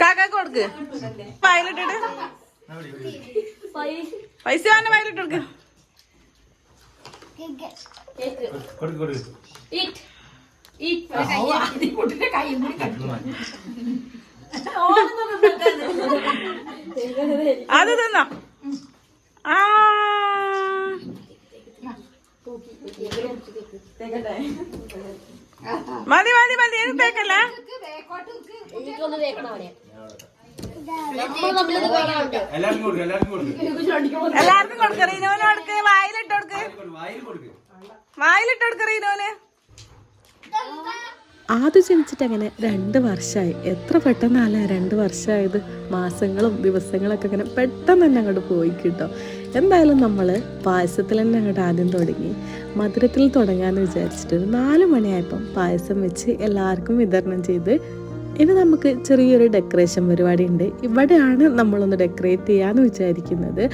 കാക്ക. കൊടുക്ക്. പിടി. പൈസ വേണ്ട വയലിട്ട് കൊടുക്ക്. കൊടുക്ക്, കൊടുക്ക്. അത് തിന്നോ. ആ. മതി മതി മതി ഇത് തേക്കല്ലേ? എല്ലാവർക്കും കൊടുക്ക്, കൊടുക്ക്. റീനോന് വായിലിട്ട് കൊടുക്ക്. വായിലിട്ട് കൊടുക്ക് റീനോന്. ആദ്യം ജനിച്ചിട്ട് അങ്ങനെ രണ്ട് വർഷമായി എത്ര പെട്ടെന്നല്ല രണ്ട് വർഷമായത് മാസങ്ങളും ദിവസങ്ങളൊക്കെ അങ്ങനെ പെട്ടെന്ന് തന്നെ അങ്ങോട്ട് പോയി കിട്ടോ എന്തായാലും നമ്മൾ പായസത്തിൽ തന്നെ അങ്ങോട്ട് ആദ്യം തുടങ്ങി. മധുരത്തിൽ തുടങ്ങാമെന്ന് വിചാരിച്ചിട്ട് ഒരു നാല് മണിയായപ്പം പായസം വെച്ച് എല്ലാവർക്കും വിതരണം ചെയ്ത് ഇനി നമുക്ക് ചെറിയൊരു ഡെക്കറേഷൻ പരിപാടി ഉണ്ട്. ഇവിടെയാണ് നമ്മളൊന്ന് ഡെക്കറേറ്റ് ചെയ്യാമെന്ന് വിചാരിക്കുന്നത്.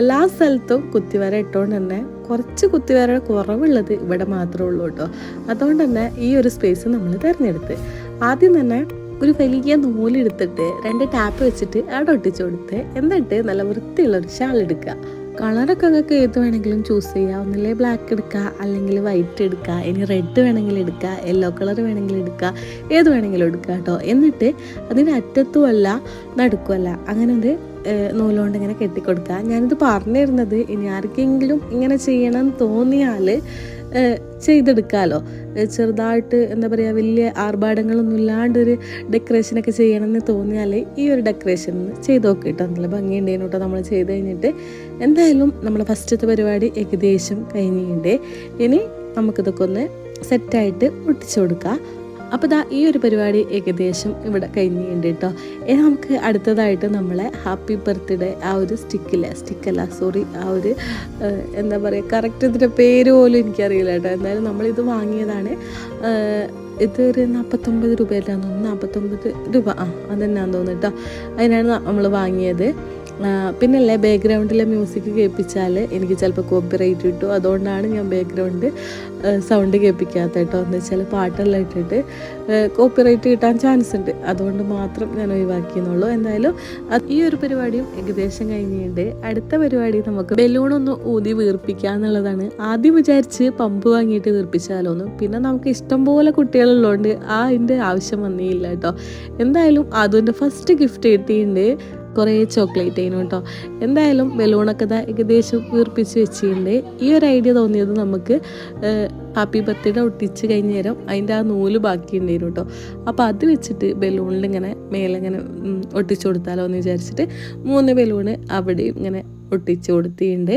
എല്ലാ സ്ഥലത്തും കുത്തിവര ഇട്ടുകൊണ്ട് തന്നെ കുറച്ച് കുത്തിവര കുറവുള്ളത് ഇവിടെ മാത്രമേ ഉള്ളൂ കേട്ടോ. അതുകൊണ്ട് തന്നെ ഈ ഒരു സ്പേസ് നമ്മൾ തിരഞ്ഞെടുത്ത്. ആദ്യം തന്നെ ഒരു വലിയ നൂലെടുത്തിട്ട് രണ്ട് ടാപ്പ് വെച്ചിട്ട് അവിടെ ഒട്ടിച്ചു കൊടുത്ത് എന്നിട്ട് നല്ല വൃത്തിയുള്ള ഒരു ഷാൾ എടുക്കുക. കളറൊക്കെ നിങ്ങൾക്ക് ഏത് വേണമെങ്കിലും ചൂസ് ചെയ്യാം. ഒന്നില്ലേ ബ്ലാക്ക് എടുക്കുക അല്ലെങ്കിൽ വൈറ്റ് എടുക്കുക ഇനി റെഡ് വേണമെങ്കിൽ എടുക്കുക യെല്ലോ കളർ വേണമെങ്കിൽ എടുക്കുക ഏത് വേണമെങ്കിലും എടുക്കുക കേട്ടോ. എന്നിട്ട് അതിന്റെ അറ്റത്തുമല്ല നടുക്കുമല്ല അങ്ങനെ ഒരു നൂലുകൊണ്ട് ഇങ്ങനെ കെട്ടിക്കൊടുക്കുക. ഞാനിത് പറഞ്ഞിരുന്നത് ഇനി ആർക്കെങ്കിലും ഇങ്ങനെ ചെയ്യണം തോന്നിയാൽ ചെയ്തെടുക്കാമല്ലോ ചെറുതായിട്ട് എന്താ പറയുക വലിയ ആർഭാടങ്ങളൊന്നും ഇല്ലാണ്ടൊരു ഡെക്കറേഷനൊക്കെ ചെയ്യണമെന്ന് തോന്നിയാൽ ഈ ഒരു ഡെക്കറേഷൻ ചെയ്ത് നോക്കി കേട്ടോ നല്ല ഭംഗിയുണ്ടേനു കേട്ടോ നമ്മൾ ചെയ്ത് കഴിഞ്ഞിട്ട്. എന്തായാലും നമ്മൾ ഫസ്റ്റത്തെ പരിപാടി ഏകദേശം കഴിഞ്ഞിട്ടുണ്ട്. ഇനി നമുക്കിതൊക്കെ ഒന്ന് സെറ്റായിട്ട് ഒട്ടിച്ചു കൊടുക്കാം. അപ്പോൾ ദാ ഈ ഒരു പരിപാടി ഏകദേശം ഇവിടെ കഴിഞ്ഞിട്ടുണ്ട് കേട്ടോ ഇനി നമുക്ക് അടുത്തതായിട്ട് നമ്മളെ ഹാപ്പി ബർത്ത്ഡേ ആ ഒരു സ്റ്റിക്കില്ല സ്റ്റിക്കല്ല സോറി ആ ഒരു എന്താ പറയുക കറക്റ്റ് ഇതിന്റെ പേര് പോലും എനിക്കറിയില്ല കേട്ടോ എന്തായാലും നമ്മളിത് വാങ്ങിയതാണ്. ഇത് ഒരു നാൽപ്പത്തൊമ്പത് രൂപയിലാന്ന് തോന്നുന്നു? നാൽപ്പത്തൊമ്പത് രൂപ. ആ അതെന്നാന്ന് തോന്നുന്നു കേട്ടോ അതിനാണ് നമ്മൾ വാങ്ങിയത്. പിന്നല്ലേ ബാക്ക്ഗ്രൗണ്ടിലെ മ്യൂസിക് കേൾപ്പിച്ചാൽ എനിക്ക് ചിലപ്പോൾ കോപ്പി കോപ്പിറൈറ്റ് കിട്ടും. അതുകൊണ്ടാണ് ഞാൻ ബാക്ക്ഗ്രൗണ്ട് സൗണ്ട് കേൾപ്പിക്കാത്ത കേട്ടോ. എന്ന് വെച്ചാൽ പാട്ടെല്ലാം ഇട്ടിട്ട് കോപ്പി കോപ്പിറൈറ്റ് കിട്ടാൻ ചാൻസ് ഉണ്ട്. അതുകൊണ്ട് മാത്രം ഞാൻ ഒഴിവാക്കിയെന്നുള്ളൂ. എന്തായാലും ഈ ഒരു പരിപാടിയും ഏകദേശം കഴിഞ്ഞിട്ടുണ്ട്. അടുത്ത പരിപാടി നമുക്ക് ബലൂണൊന്ന് ഊതി വീർപ്പിക്കുക എന്നുള്ളതാണ് ആദ്യം വിചാരിച്ച് പമ്പ് വാങ്ങിയിട്ട് വീർപ്പിച്ചാലോന്ന് പിന്നെ നമുക്ക് ഇഷ്ടം പോലെ കുട്ടികളുള്ളതുകൊണ്ട് ആ അതിന്റെ ആവശ്യം വന്നില്ല കേട്ടോ. എന്തായാലും അതിന്റെ ഫസ്റ്റ് ഗിഫ്റ്റ് കിട്ടിയിട്ടുണ്ട്. കുറേ ചോക്ലേറ്റ് ആയിരുന്നു കേട്ടോ. എന്തായാലും ബലൂണൊക്കെ ഇതാ ഏകദേശം വീർപ്പിച്ച് വെച്ചിട്ടുണ്ട്. ഈ ഒരു ഐഡിയ തോന്നിയത് നമുക്ക് ഹാപ്പി ബർത്ത്ഡേ ഒട്ടിച്ച് കഴിഞ്ഞ നേരം അതിന്റെ ആ നൂൽ ബാക്കി ഉണ്ടായിരുന്നു കേട്ടോ. അപ്പോൾ അത് വെച്ചിട്ട് ബലൂണിൽ ഇങ്ങനെ മേലെ ഇങ്ങനെ ഉം, ഒട്ടിച്ചു കൊടുത്താലോ എന്ന് വിചാരിച്ചിട്ട് മൂന്ന് ബലൂണ് അവിടെയും ഇങ്ങനെ ഒട്ടിച്ചു കൊടുത്തിട്ടുണ്ട്.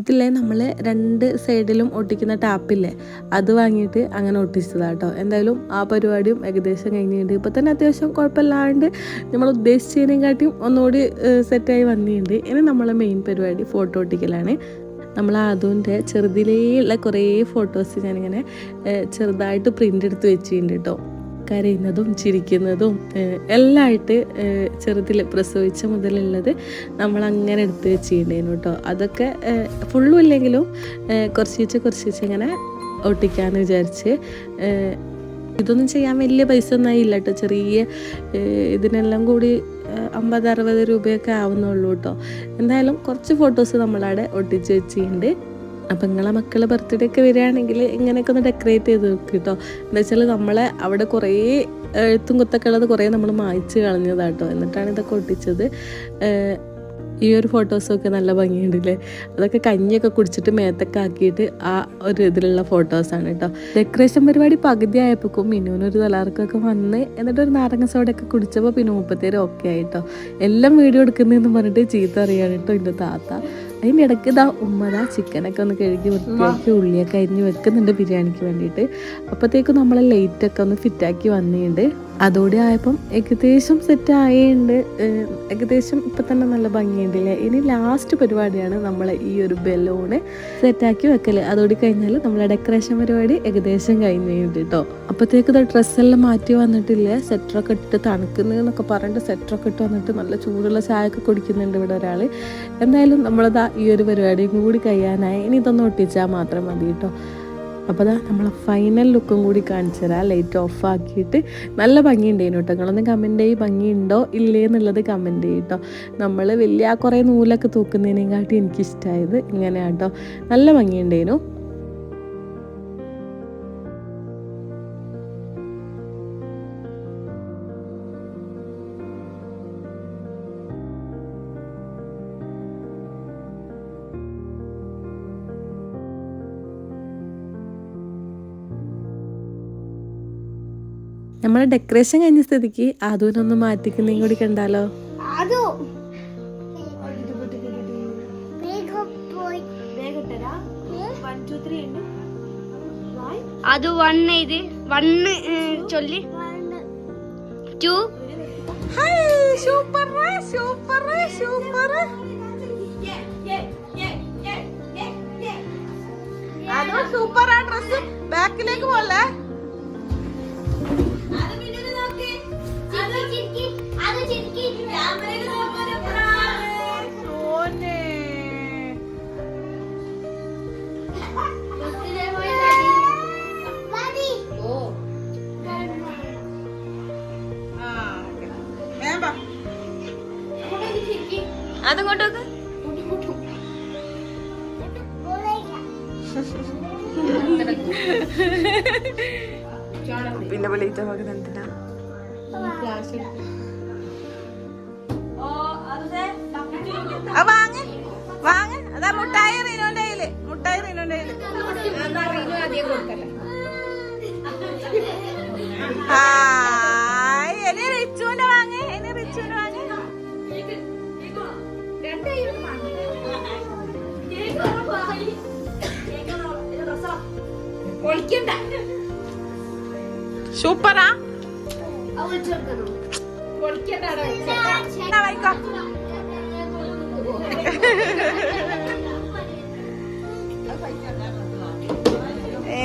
ഇതില്ലേ നമ്മൾ രണ്ട് സൈഡിലും ഒട്ടിക്കുന്ന ടാപ്പില്ലേ? അത് വാങ്ങിയിട്ട് അങ്ങനെ ഒട്ടിച്ചതാട്ടോ. എന്തായാലും ആ പരിപാടിയും ഏകദേശം കഴിഞ്ഞിട്ടുണ്ട്. ഇപ്പോൾ തന്നെ അത്യാവശ്യം കുഴപ്പമില്ലാണ്ട് നമ്മൾ ഉദ്ദേശിച്ചതിനെക്കാട്ടിയും ഒന്നുകൂടി സെറ്റായി വന്നിട്ടുണ്ട്. ഇനി നമ്മളെ മെയിൻ പരിപാടി ഫോട്ടോ ഒട്ടിക്കലാണ്. നമ്മൾ ചെറുതിലേ ഉള്ള കുറേ ഫോട്ടോസ് ഞാനിങ്ങനെ ചെറുതായിട്ട് പ്രിന്റ് എടുത്ത് വെച്ചിട്ടുണ്ട് കേട്ടോ കരയുന്നതും ചിരിക്കുന്നതും എല്ലാമായിട്ട് ചെറുതിൽ പ്രസവിച്ച മുതലുള്ളത് നമ്മൾ അങ്ങനെ എടുത്ത് വെച്ചിട്ടുണ്ടായിരുന്നു കേട്ടോ. അതൊക്കെ ഫുള്ളും ഇല്ലെങ്കിലും കുറച്ച് വെച്ച് കുറച്ച് വെച്ച് ഇങ്ങനെ ഒട്ടിക്കാമെന്ന് വിചാരിച്ച് ഇതൊന്നും ചെയ്യാൻ വലിയ പൈസ ഒന്നും ആയില്ല കേട്ടോ. ചെറിയ ഇതിനെല്ലാം കൂടി അമ്പത് അറുപത് രൂപയൊക്കെ ആവുന്നുള്ളൂ കേട്ടോ. എന്തായാലും കുറച്ച് ഫോട്ടോസ് നമ്മളവിടെ ഒട്ടിച്ച് വെച്ചിട്ടുണ്ട്. അപ്പം നിങ്ങളെ മക്കളെ ബർത്ത്ഡേ ഒക്കെ വരികയാണെങ്കിൽ ഇങ്ങനെയൊക്കെ ഒന്ന് ഡെക്കറേറ്റ് ചെയ്ത് വെക്കും കേട്ടോ എന്താ വെച്ചാൽ നമ്മളെ അവിടെ കുറേ എഴുത്തും കുത്തൊക്കെ ഉള്ളത് കുറേ നമ്മൾ മായ്ച്ച് കളഞ്ഞതാട്ടോ. എന്നിട്ടാണ് ഇതൊക്കെ ഒട്ടിച്ചത്. ഈ ഒരു ഫോട്ടോസൊക്കെ നല്ല ഭംഗിയുണ്ടല്ലേ അതൊക്കെ കഞ്ഞിയൊക്കെ കുടിച്ചിട്ട് മേത്തൊക്കെ ആക്കിയിട്ട് ആ ഒരു ഇതിലുള്ള ഫോട്ടോസാണ് കേട്ടോ ഡെക്കറേഷൻ പരിപാടി പകുതി ആയപ്പോഴേക്കും മിനുവിനൊരു തലാർക്കൊക്കെ വന്ന് എന്നിട്ട് ഒരു നാരങ്ങ സോഡയൊക്കെ കുടിച്ചപ്പോൾ പിന്നെ മുപ്പത്തേരും ഓക്കെ ആയിട്ടോ എല്ലാം വീഡിയോ എടുക്കുന്നതെന്ന് പറഞ്ഞിട്ട് ചീത്ത അറിയാണ് കേട്ടോ എന്റെ താത്ത. അതിന്റെ ഇടയ്ക്ക് ഇതാ ഉമ്മതാ ചിക്കനൊക്കെ ഒന്ന് കഴുകി വൃത്തിയാക്കി ഉള്ളിയൊക്കെ അരിഞ്ഞ് വെക്കുന്നുണ്ട് ബിരിയാണിക്ക് വേണ്ടിയിട്ട്. അപ്പോഴത്തേക്കും നമ്മൾ ലൈറ്റൊക്കെ ഒന്ന് ഫിറ്റാക്കി വന്നിട്ടുണ്ട്. അതോടെ ആയപ്പം ഏകദേശം സെറ്റ് ആയുണ്ട്. ഏകദേശം ഇപ്പം തന്നെ നല്ല ഭംഗിയുണ്ടല്ലേ? ഇനി ലാസ്റ്റ് പരിപാടിയാണ് നമ്മൾ ഈ ഒരു ബലൂണ് സെറ്റാക്കി വെക്കൽ അതോടെ കഴിഞ്ഞാൽ നമ്മളെ ഡെക്കറേഷൻ പരിപാടി ഏകദേശം കഴിഞ്ഞ് കേട്ടോ അപ്പോഴത്തേക്ക് ഇത് ഡ്രസ്സെല്ലാം മാറ്റി വന്നിട്ടില്ലേ? സെറ്ററൊക്കെ ഇട്ട് തണുക്കുന്നു എന്നൊക്കെ പറഞ്ഞിട്ട് സെറ്ററൊക്കെ ഇട്ട് വന്നിട്ട് നല്ല ചൂടുള്ള ചായ ഒക്കെ കുടിക്കുന്നുണ്ട് ഇവിടെ ഒരാൾ എന്തായാലും നമ്മളതാ ഈ ഒരു പരിപാടിയും കൂടി കഴിയാനായി. ഇനി ഇതൊന്ന് ഒട്ടിച്ചാൽ മാത്രം മതി കേട്ടോ അപ്പോൾ അതാ നമ്മൾ ഫൈനൽ ലുക്കും കൂടി കാണിച്ചു തരാം ലൈറ്റ് ഓഫ് ആക്കിയിട്ട് നല്ല ഭംഗിയുണ്ടേനു കേട്ടോ നിങ്ങളൊന്ന് കമന്റ് ചെയ്യും ഭംഗിയുണ്ടോ ഇല്ലേ എന്നുള്ളത് കമന്റ് ചെയ്യും കേട്ടോ നമ്മൾ വലിയ കുറേ നൂലൊക്കെ തൂക്കുന്നതിനെക്കാട്ടി എനിക്കിഷ്ടമായത് ഇങ്ങനെയാട്ടോ നല്ല ഭംഗിയുണ്ടേനു നമ്മളെ ഡെക്കറേഷൻ കഴിഞ്ഞ സ്ഥിതിക്ക് ആദൂനൊന്ന് മാറ്റിക്കുന്നതും കൂടി കണ്ടാലോ? അത്. വൺ ഇത് വൺ ചൊല്ലി. Two super super super super ആ ഡ്രസ് ബാക്കിലേക്ക് പോലെ പിന്നെ വിളിച്ച മകൻ എന്തിനാ? വാങ്ങ. വാങ്ങ. അതാ മുട്ടായ റീനോന്റെ കയ്യിൽ മുട്ടായി റീനോന്റെ കയ്യിൽ ഹായ് ഇനി റിച്ചുവിന്റെ വാങ്ങി ഇനി റിച്ചുവിന്റെ വാങ്ങ്. സൂപ്പറാ. എന്നാ വായിക്കോ. ഏ?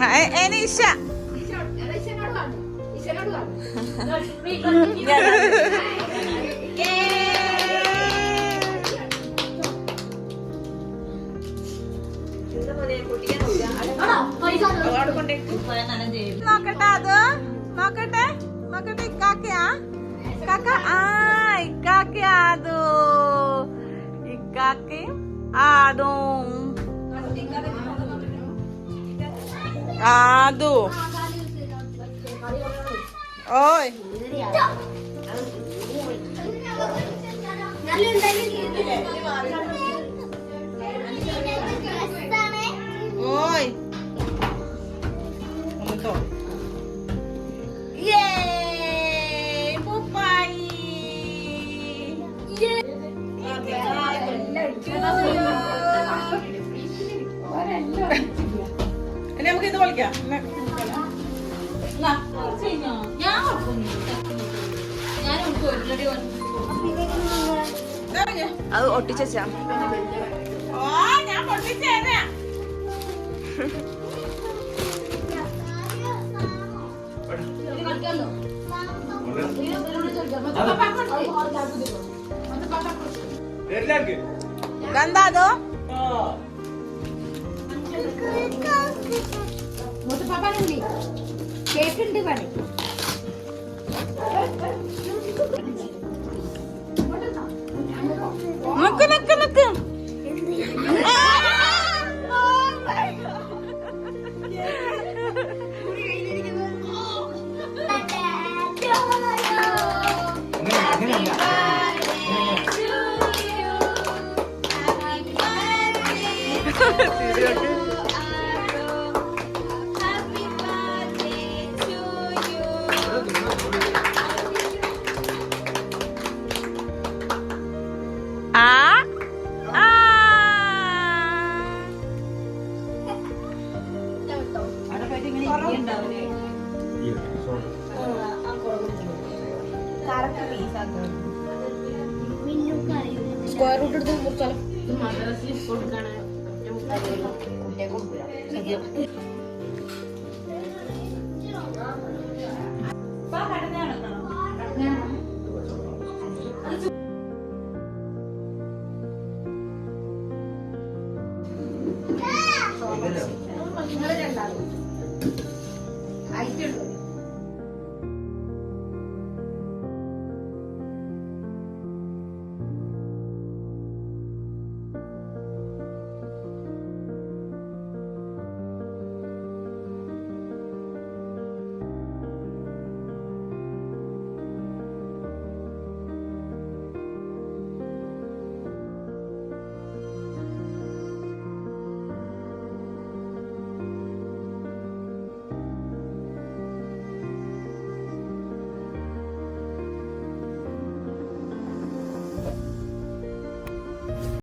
ആ, എ- എനി ഇഷ നോക്കട്ടെ അത്. നോക്കട്ടെ. നോക്കട്ടെ ഇക്കാക്കയാ ഇക്കാക്ക ആ ഇക്കാക്കയാതോ ഇക്കാക്കയും ആദോ. ആദോ. ഓയ്. ഓയ്. Untuk. Yeay, ഇനി നമുക്ക് ഇത് വിളിക്കാം അത് ഒട്ടിച്ചാ ഓ ഞാൻ പൊട്ടിച്ചേരാ എല്ലാവർക്കും എന്താ അതോ കേട്ടുണ്ട് പണി നിക്ക് നിക്ക് സ്ക്വയർ റൂട്ട് എടുത്ത് മുറിച്ചാലോ? ഐറ്റുണ്ടോ